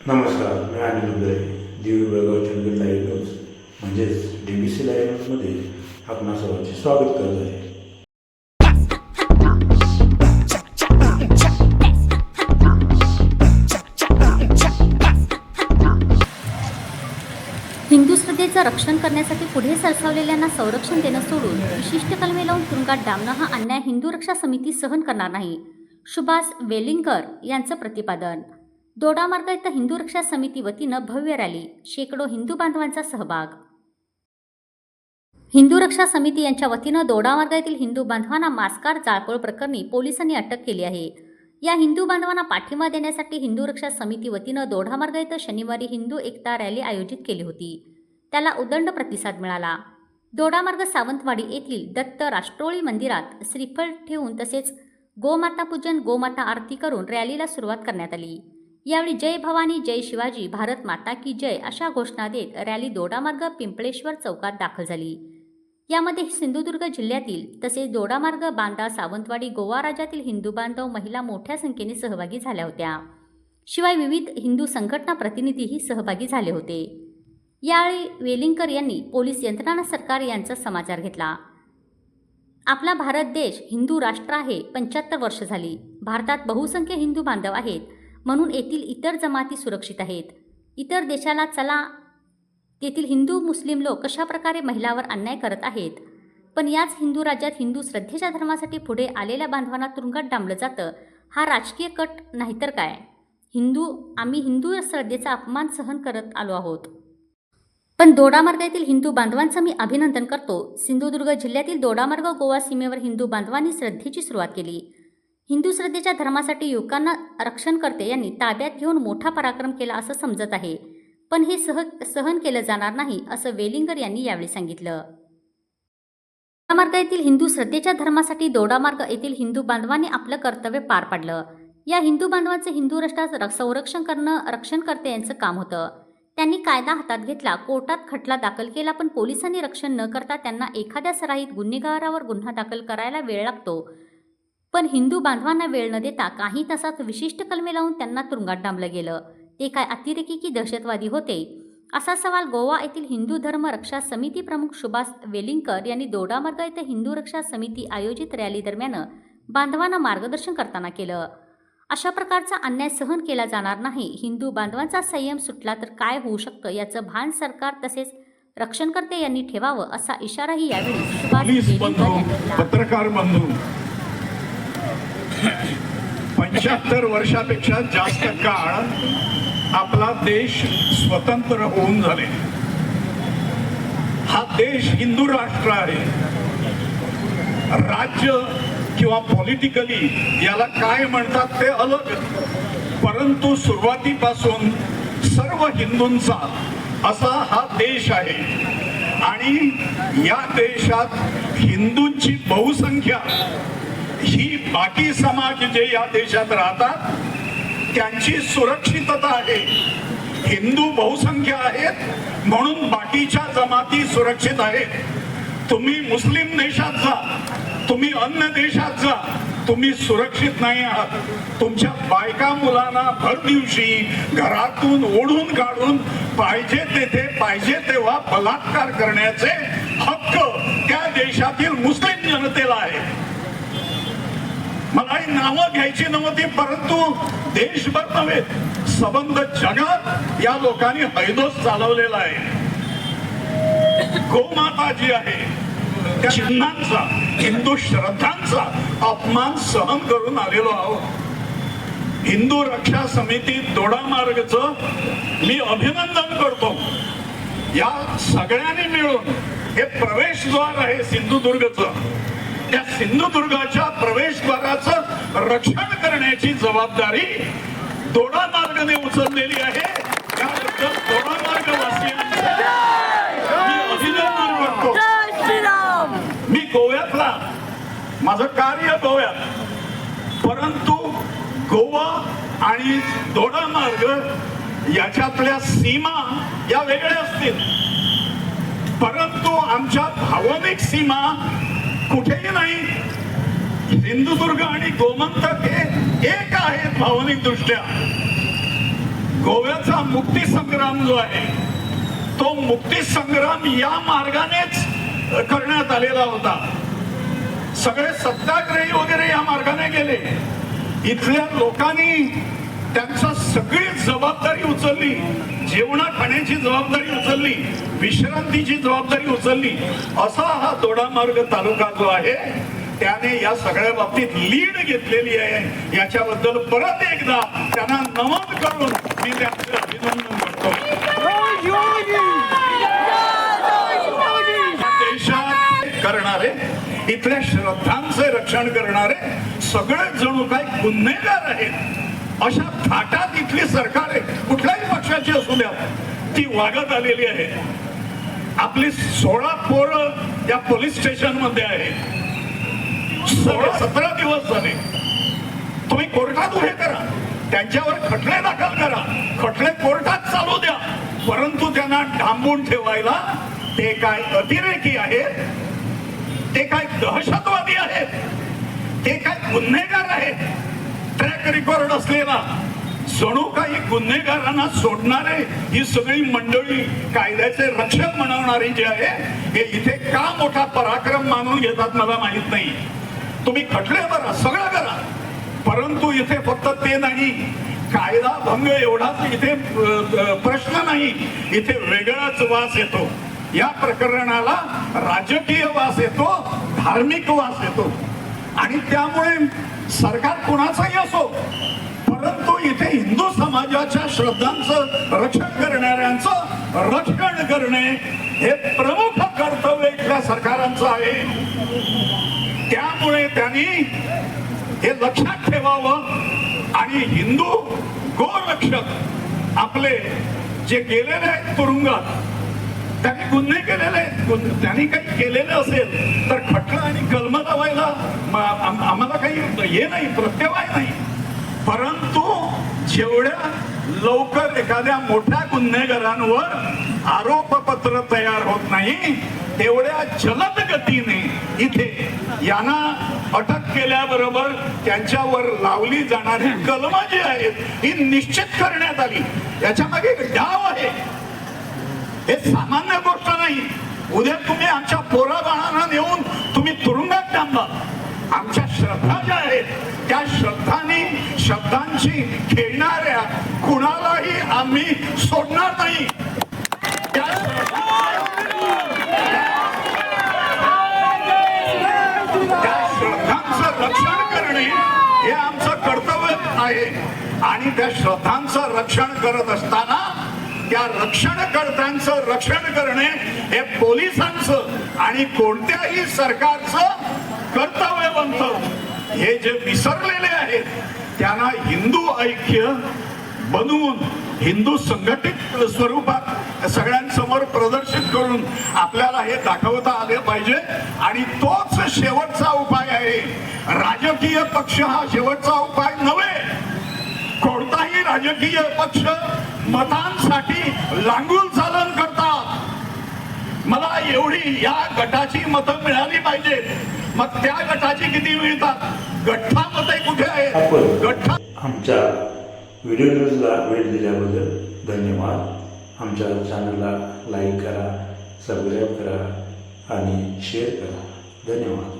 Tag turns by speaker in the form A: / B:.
A: नमस्कार मी Anil Uday दिवी Belgaum Chandgad live news म्हणजेच डी बी सी लाईव्ह न्यूजमध्ये आपणा सर्वांचे स्वागत करत आहे.
B: हिंदू श्रद्धेचं रक्षण करण्यासाठी पुढे सरसावलेल्यांना संरक्षण देणं सोडून विशिष्ट कलमे लावून तुरुंगात डांबणं हा अन्याय हिंदू रक्षा समिती सहन करणार नाही. सुभाष वेलिंगकर यांचं प्रतिपादन. दोडामार्ग इथं हिंदू रक्षा समिती वतीनं भव्य रॅली शेकडो हिंदू बांधवांचा सहभाग. हिंदू रक्षा समिती यांच्या वतीनं दोडामार्ग येथील हिंदू बांधवांना मास्कार जाळपोळ प्रकरणी पोलिसांनी अटक केली आहे. या हिंदू बांधवांना पाठिंबा देण्यासाठी हिंदू रक्षा समिती वतीनं दोडामार्ग इथं शनिवारी हिंदू एकता रॅली आयोजित केली होती. त्याला उदंड प्रतिसाद मिळाला. दोडामार्ग सावंतवाडी येथील दत्त राष्ट्रोळी मंदिरात श्रीफळ ठेवून तसेच गोमाता पूजन गोमाता आरती करून रॅलीला सुरुवात करण्यात आली. यावेळी जय भवानी जय शिवाजी भारत माता की जय अशा घोषणा देत रॅली दोडामार्ग पिंपळेश्वर चौकात दाखल झाली. यामध्ये सिंधुदुर्ग जिल्ह्यातील तसेच दोडामार्ग बांदा सावंतवाडी गोवा राज्यातील हिंदू बांधव महिला मोठ्या संख्येने सहभागी झाल्या होत्या. शिवाय विविध हिंदू संघटना प्रतिनिधीही सहभागी झाले होते. यावेळी वेलिंगकर यांनी पोलीस यंत्रणा सरकार यांचा समाचार घेतला. आपला भारत देश हिंदू राष्ट्र आहे पंच्याहत्तर वर्ष झाली. भारतात बहुसंख्य हिंदू बांधव आहेत. म्हणून येथील इतर जमाती सुरक्षित आहेत. इतर देशाला चला तेथील हिंदू मुस्लिम लोक कशाप्रकारे महिलावर अन्याय करत आहेत? पण याच हिंदू राज्यात हिंदू श्रद्धेच्या धर्मासाठी पुढे आलेल्या बांधवांना तुरुंगात डांबलं जातं हा राजकीय कट नाहीतर काय? हिंदू आम्ही हिंदू श्रद्धेचा अपमान सहन करत आलो आहोत. पण दोडामार्ग येथील हिंदू बांधवांचं मी अभिनंदन करतो. सिंधुदुर्ग जिल्ह्यातील दोडामार्ग गोवा सीमेवर हिंदू बांधवांनी श्रद्धेची सुरुवात केली. हिंदू श्रद्धेच्या धर्मासाठी युवकांना रक्षणकर्ते यांनी ताब्यात घेऊन मोठा पराक्रम केला असं समजत आहे. पण हे सह सहन केलं जाणार नाही असं वेलिंगर यांनी यावेळी सांगितलं. दोडामार्ग येथील हिंदू श्रद्धेच्या धर्मासाठी दोडामार्ग येथील हिंदू बांधवांनी आपलं कर्तव्य पार पाडलं. या हिंदू बांधवांचं हिंदू राष्ट्रात र- संरक्षण करणं रक्षणकर्ते यांचं काम होतं. त्यांनी कायदा हातात घेतला कोर्टात खटला दाखल केला पण पोलिसांनी रक्षण न करता त्यांना एखाद्या सराईत गुन्हेगारावर गुन्हा दाखल करायला वेळ लागतो. पण हिंदू बांधवांना वेळ न देता काही तासात विशिष्ट कलमे लावून त्यांना तुरुंगात डांबलं गेलं. ते काय अतिरेकी की दहशतवादी होते? असा सवाल गोवा येथील हिंदू धर्म रक्षा समिती प्रमुख सुभाष वेलिंगकर यांनी दोडामार्ग येथे हिंदू रक्षा समिती आयोजित रॅली दरम्यान बांधवांना मार्गदर्शन करताना केलं. अशा प्रकारचा अन्याय सहन केला जाणार नाही. हिंदू बांधवांचा संयम सुटला तर काय होऊ शकतं याचं भान सरकार तसेच रक्षणकर्ते यांनी ठेवावं असा इशाराही यावेळी सुभाष
C: पत्रकार बंधू पंच्याहत्तर वर्षापेक्षा जास्त काळ आपला देश स्वतंत्र होऊन झाले. हा देश हिंदू राष्ट्र आहे. राज्य किंवा पॉलिटिकली याला काय म्हणतात ते अलग. परंतु सुरुवातीपासून सर्व हिंदूंचा असा हा देश आहे. आणि या देशात हिंदूंची बहुसंख्या ही बाकी समाज जे या देशात राहतात त्यांची सुरक्षितता आहे. हिंदू बहुसंख्य आहेत म्हणून बाकीच्या जमाती सुरक्षित आहेत. तुम्ही मुस्लिम देशात जा तुम्ही अन्य देशात जा तुम्ही सुरक्षित नाही आहात. तुमच्या बायका मुलांना भर दिवशी घरातून ओढून काढून पाहिजे तेथे पाहिजे तेव्हा बलात्कार करण्याचे हक्क त्या देशातील मुस्लिम जनतेला आहे. नावं घ्यायची नव्हती परंतु देशभर नव्हे सबंध जगात या लोकांनी हैदोस चालवलेला आहे. गोमाता जी आहे. त्या चिन्हांचा हिंदू श्रद्धांचा अपमान सहन करून आलेलो आहोत. हिंदू रक्षा समिती दोडामार्गच मी अभिनंदन करतो. या सगळ्यांनी मिळून हे प्रवेशद्वार आहे सिंधुदुर्गचं. त्या सिंधुदुर्गाच्या प्रवेशद्वाराचं रक्षण करण्याची जबाबदारी दोडामार्गने उचललेली आहे. त्याबद्दल दोडामार्ग वासियांचं मी अभिनंदन करतो. मी गोव्यातला. माझं कार्य गोव्यात. परंतु गोवा आणि दोडामार्ग याच्यातल्या सीमा या वेगळ्या असतील. परंतु आमच्या भावनिक सीमा कुठेही नाही. सिंधुदुर्ग आणि गोमंतक हे एक आहेत भावनिक दृष्ट्या. गोव्याचा मुक्ती संग्राम जो आहे तो मुक्ती संग्राम या मार्गानेच करण्यात आलेला होता. सगळे सत्याग्रही वगैरे या मार्गाने गेले. इथल्या लोकांनी त्यांचा सगळी जबाबदारी उचलली. जेवणा खाण्याची जबाबदारी उचलली. विश्रांतीची जबाबदारी उचलली. असा हा दोडामार्ग तालुका जो आहे त्याने या सगळ्या बाबतीत लीड घेतलेली आहे. याच्याबद्दल परत एकदा त्यांना नमन करून मी त्यांचं अभिनंदन करतो. देशात करणारे इथल्या श्रद्धांचे रक्षण करणारे सगळे जणू काय गुन्हेगार आहेत. अशा थाटात इथली सरकार आहे कुठल्याही पक्षाची असू द्या ती वागत आलेली आहे. आपली सोळा पोरं या पोलीस स्टेशनमध्ये आहे सोळा सतरा दिवस झाले. तुम्ही कोर्टात उभे करा. त्यांच्यावर खटले दाखल करा. खटले कोर्टात चालू द्या. परंतु त्यांना डांबून ठेवायला ते काय अतिरेकी आहेत? ते काय दहशतवादी आहेत? ते काय गुन्हेगार आहेत? ट्रॅक रेकॉर्ड असलेला. जणू काही गुन्हेगारांना सोडणारे ही सगळी मंडळी कायद्याचे रक्षक म्हणवणारे जे आहे हे इथे का मोठा पराक्रम मानून घेतात मला माहीत नाही. तुम्ही खटले बरा सगळं करा. परंतु इथे फक्त ते नाही. कायदा भंग एवढाच इथे प्रश्न नाही. इथे वेगळाच वास येतो. या प्रकरणाला राजकीय वास येतो धार्मिक वास येतो. आणि त्यामुळे सरकार कुणाचाही असो परंतु इथे हिंदू समाजाच्या श्रद्धांचं रक्षण करणाऱ्यांचं रक्षण करणे हे प्रमुख कर्तव्य इथल्या सरकारांचं आहे. त्यामुळे त्यांनी हे लक्षात ठेवावं आणि हिंदू गोरक्षक आपले जे गेलेले आहेत तुरुंगात त्यांनी गुन्हे केलेले आहेत. त्यांनी काही केलेलं असेल तर खटला आणि कलम लावायला आम्हाला काही हे नाही प्रत्यवाय नाही. परंतु जेवढ्या लवकर एखाद्या मोठ्या गुन्हेगारांवर आरोपपत्र तयार होत नाही तेवढ्या जलद गतीने इथे यांना अटक केल्याबरोबर त्यांच्यावर लावली जाणारी कलम जी आहेत ही निश्चित करण्यात आली. याच्या मागे डाव आहे. हे सामान्य गोष्ट नाही. उद्या तुम्ही आमच्या पोरा बाळांना नेऊन तुम्ही तुरुंगात टांबा आमच्या श्रद्धा ज्या आहेत त्या श्रद्धांनी शब्दांची खेळणाऱ्या कुणालाही आम्ही सोडणार नाही. त्या श्रद्धांचं रक्षण करणे हे आमचं कर्तव्य आहे. आणि त्या श्रद्धांचं रक्षण करत असताना त्या रक्षणकर्त्यांचं रक्षण करणे हे पोलिसांचं आणि कोणत्याही सरकारचं कर्तव्य बनत हे जे विसरलेले आहेत त्यांना हिंदू ऐक्य बनवून हिंदू संघटित स्वरूपात सगळ्यांसमोर प्रदर्शित करून आपल्याला हे दाखवता आले पाहिजे. आणि तोच शेवटचा उपाय आहे. राजकीय पक्ष हा शेवटचा उपाय नव्हे. कोणताही राजकीय पक्ष मतांसाठी लांगूल चालन करतात. मला एवढी या गटाची मतं मिळाली पाहिजेत मग त्या गटाची किती मिळतात? गठ्ठा मते कुठे आहेत? गठ्ठा
A: आमच्या व्हिडिओ न्यूजला वेळ दिल्याबद्दल धन्यवाद. आमच्या चॅनलला लाईक करा सबस्क्राईब करा आणि शेअर करा. धन्यवाद.